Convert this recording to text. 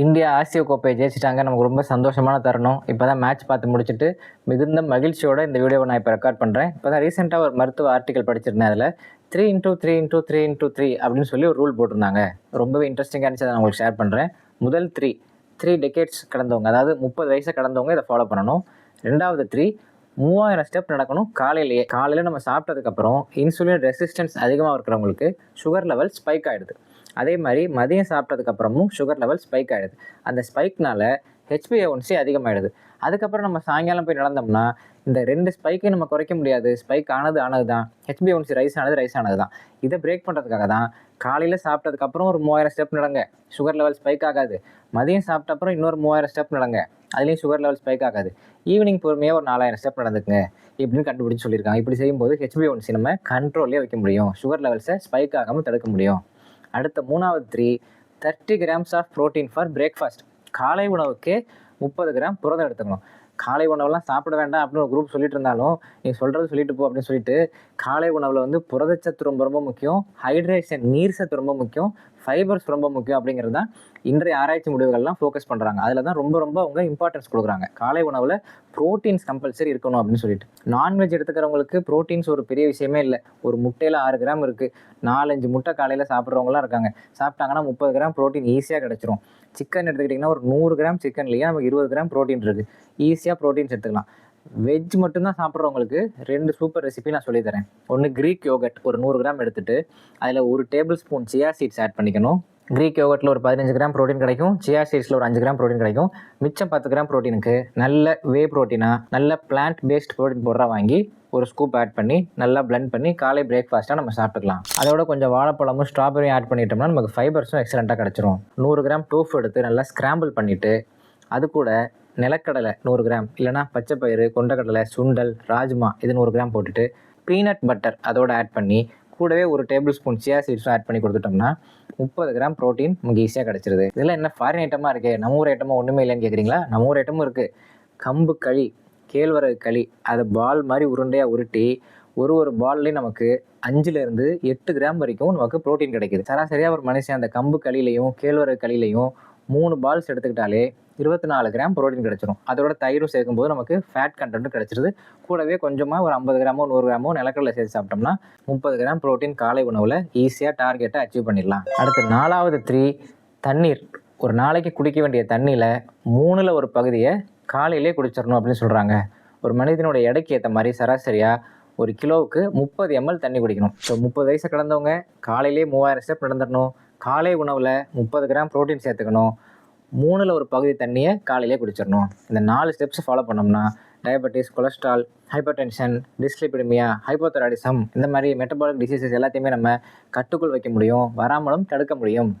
India ஆசிய கோப்பையை ஜெயிச்சிட்டாங்க. நமக்கு ரொம்ப சந்தோஷமான தருணம். இப்போ தான் மேட்ச் பார்த்து முடிச்சுட்டு மிகுந்த மகிழ்ச்சியோட இந்த வீடியோவை நான் இப்போ ரெக்கார்ட் பண்ணுறேன் இப்போ தான் ரீசெண்டாக ஒரு மருத்துவ ஆர்டிக்கல் படிச்சிருந்தேன் அதில். Three into three into three into three அப்படின்னு சொல்லி ஒரு ரூல் போட்டிருந்தாங்க. ரொம்பவே இன்ட்ரெஸ்டிங்காக இருந்துச்சு. அதை நான் உங்களுக்கு ஷேர் பண்ணுறேன் முதல் த்ரீ த்ரீ டெக்கேட்ஸ் கடந்தவங்க அதாவது முப்பது வயசை கடந்தவங்க இதை ஃபாலோ பண்ணணும். ரெண்டாவது த்ரீ மூவாயிரம் ஸ்டெப் நடக்கணும் காலையிலேயே. காலையில் நம்ம சாப்பிட்டதுக்கப்புறம் இன்சுலின் ரெசிஸ்டன்ஸ் அதிகமாக இருக்கிறவங்களுக்கு சுகர் லெவல் ஸ்பைக் ஆகிடுது அதே மாதிரி மதியம் சாப்பிட்டதுக்கப்புறமும் சுகர் லெவல் ஸ்பைக் ஆகிடுது அந்த ஸ்பைக்னால ஹெச்பிஏஒன்சி அதிகமாகிடுது அதுக்கப்புறம் நம்ம சாயங்காலம் போய் நடந்தோம்னா இந்த ரெண்டு ஸ்பைக்கையும் நம்ம குறைக்க முடியாது. ஸ்பைக் ஆனது ஆனது தான். ஹெச்பிஏஒன்சி ரைஸ் ஆனது ரைஸ் ஆனது தான். இதை பிரேக் பண்ணுறதுக்காக தான் காலையில் சாப்பிட்டதுக்கப்புறம் ஒரு மூவாயிரம் ஸ்டெப் நடங்க. சுகர் லெவல் ஸ்பைக் ஆகாது. மதியம் சாப்பிட்ட அப்புறம் இன்னொரு மூவாயிரம் ஸ்டெப் நடங்க. அதுலேயும் சுகர் லெவல் ஸ்பைக் ஆகாது. ஈவினிங் பொறுமையாக ஒரு நாலாயிரம் ஸ்டெப் நடந்துக்குங்க. இப்படின்னு கண்டுபிடிச்சு சொல்லியிருக்காங்க. இப்படி செய்யும்போது ஹெச்பிஓன்சி நம்ம கண்ட்ரோல்லே வைக்க முடியும். சுகர் லெவல்ஸை ஸ்பைக் ஆகாமல் தடுக்க முடியும். அடுத்த மூணாவது three thirty grams of protein for breakfast காலை உணவுக்கு முப்பது கிராம் புரதம் எடுத்துக்கணும். காலை உணவுலாம் சாப்பிட வேண்டாம் அப்படின்னு ஒரு குரூப் சொல்லிட்டு இருந்தாலும் நீ சொல்கிறது சொல்லிட்டு போ அப்படின்னு சொல்லிட்டு காலை உணவில் வந்து புரதச்சத்து ரொம்ப ரொம்ப முக்கியம் ஹைட்ரேஷன் நீர் சத்து ரொம்ப முக்கியம் ஃபைபர்ஸ் ரொம்ப முக்கியம் அப்படிங்கிறது தான் இன்றைய ஆராய்ச்சி முடிவுகள்லாம் ஃபோக்கஸ் பண்ணுறாங்க அதில் தான் ரொம்ப ரொம்ப அவங்க இம்பார்ட்டன்ஸ் கொடுக்குறாங்க. காலை உணவில் ப்ரோட்டீன்ஸ் கம்பல்சரி இருக்கணும் அப்படின்னு சொல்லிட்டு. நான்வெஜ் எடுத்துக்கிறவங்களுக்கு ப்ரோட்டீன்ஸ் ஒரு பெரிய விஷயமே இல்லை. ஒரு முட்டையில் ஆறு கிராம் இருக்குது நாலஞ்சு முட்டை காலையில் சாப்பிட்றவங்களாம் இருக்காங்க. சாப்பிட்டாங்கன்னா முப்பது கிராம் ப்ரோட்டீன் ஈஸியாக கிடச்சிரும். சிக்கன் எடுத்துக்கிட்டிங்கன்னா ஒரு நூறு கிராம் சிக்கன்லேயே நமக்கு இருபது கிராம் ப்ரோட்டீன் இருக்குது ஈஸியாக ப்ரோட்டீன்ஸ் எடுத்துக்கலாம். வெஜ் மட்டும்தான் சாப்பிட்றவங்களுக்கு ரெண்டு சூப்பர் ரெசிபி நான் சொல்லித்தரேன். ஒன்று க்ரீக் யோகட் ஒரு நூறு கிராம் எடுத்துட்டு அதில் ஒரு table spoon chia seeds add பண்ணிக்கணும் க்ரீக் யோகட்டில் ஒரு பதினஞ்சு கிராம் ப்ரோட்டீன் கிடைக்கும். சியா சீட்ஸில் ஒரு அஞ்சு கிராம் ப்ரோட்டீன் கிடைக்கும். மிச்சம் பத்து கிராம் ப்ரோட்டீனுக்கு நல்ல வே ப்ரோட்டீனாக நல்ல பிளான்ட் பேஸ்ட் ப்ரோட்டீன் பவுடராக வாங்கி ஒரு ஸ்கூப் ஆட் பண்ணி நல்லா பிளெண்ட் பண்ணி காலை பிரேக்ஃபாஸ்ட்டாக நம்ம சாப்பிட்டுக்கலாம். அதோட கொஞ்சம் வாழைப்பழமும் ஸ்ட்ராபெரியும் ஆட் பண்ணிட்டோம்னா நமக்கு ஃபைபர்ஸும் எக்ஸலண்ட்டாக கிடச்சிரும். நூறு கிராம் டோஃப் எடுத்து நல்லா ஸ்க்ராம்பிள் பண்ணிவிட்டு அது கூட நிலக்கடலை நூறு கிராம் இல்லைனா பச்சைப்பயிறு கொண்டக்கடலை சுண்டல் ராஜ்மா இது நூறு கிராம் போட்டுட்டு பீனட் பட்டர் அதோட ஆட் பண்ணி கூடவே ஒரு டேபிள் ஸ்பூன் சியா சீட்ஸும் ஆட் பண்ணி கொடுத்துட்டோம்னா முப்பது கிராம் ப்ரோட்டீன் நமக்கு ஈஸியாக கிடச்சிருது. இதில் என்ன ஃபாரின் ஐட்டமாக இருக்கே? நம்ம ஊர் ஐட்டமாக ஒன்றுமே இல்லைன்னு கேட்குறீங்களா நம்ம ஊர் ஐட்டமும் இருக்குது கம்பு களி கேழ்வரகு களி அதை பால் மாதிரி உருண்டையாக உருட்டி ஒரு ஒரு பால்லையும் நமக்கு அஞ்சுலேருந்து எட்டு கிராம் வரைக்கும் நமக்கு ப்ரோட்டீன் கிடைக்குது. சராசரியாக ஒரு மனுஷன் அந்த கம்பு களிலையும் கேழ்வரகு களிலையும் மூணு பால்ஸ் எடுத்துக்கிட்டாலே இருபத்தி நாலு கிராம் ப்ரோட்டீன் கிடச்சிரும். அதோட தயிரும் சேர்க்கும்போது நமக்கு ஃபேட் கண்டென்ட்டும் கிடச்சிருது. கூடவே கொஞ்சமாக ஒரு ஐம்பது கிராமோ நூறு கிராமோ நிலக்கடலை சேர்த்து சாப்பிட்டோம்னா முப்பது கிராம் ப்ரோட்டீன் காலை உணவில் ஈஸியாக டார்கெட்டை அச்சீவ் பண்ணிடலாம். அடுத்து நாலாவது த்ரீ தண்ணீர். ஒரு நாளைக்கு குடிக்க வேண்டிய தண்ணியில் மூணில் ஒரு பகுதியை காலையிலே குடிச்சிடணும் அப்படின்னு சொல்கிறாங்க ஒரு மனிதனோட எடைக்கு ஏற்ற மாதிரி சராசரியாக ஒரு கிலோவுக்கு முப்பது எம்எல் தண்ணி குடிக்கணும். ஸோ முப்பது வயசை கடந்தவங்க காலையிலே மூவாயிரம் ஸ்டெப் நடந்துடணும். காலை உணவில் முப்பது கிராம் ப்ரோட்டீன் சேர்த்துக்கணும். மூணில் ஒரு பகுதி தண்ணியை காலையிலே குடிச்சிடணும். இந்த நாலு ஸ்டெப்ஸ் ஃபாலோ பண்ணோம்னா diabetes cholesterol hypertension dyslipidemia hypothyroidism இந்த மாதிரி மெட்டபாலிக் டிசீசஸ் எல்லாத்தையுமே நம்ம கட்டுக்குள் வைக்க முடியும் வராமலும் தடுக்க முடியும்.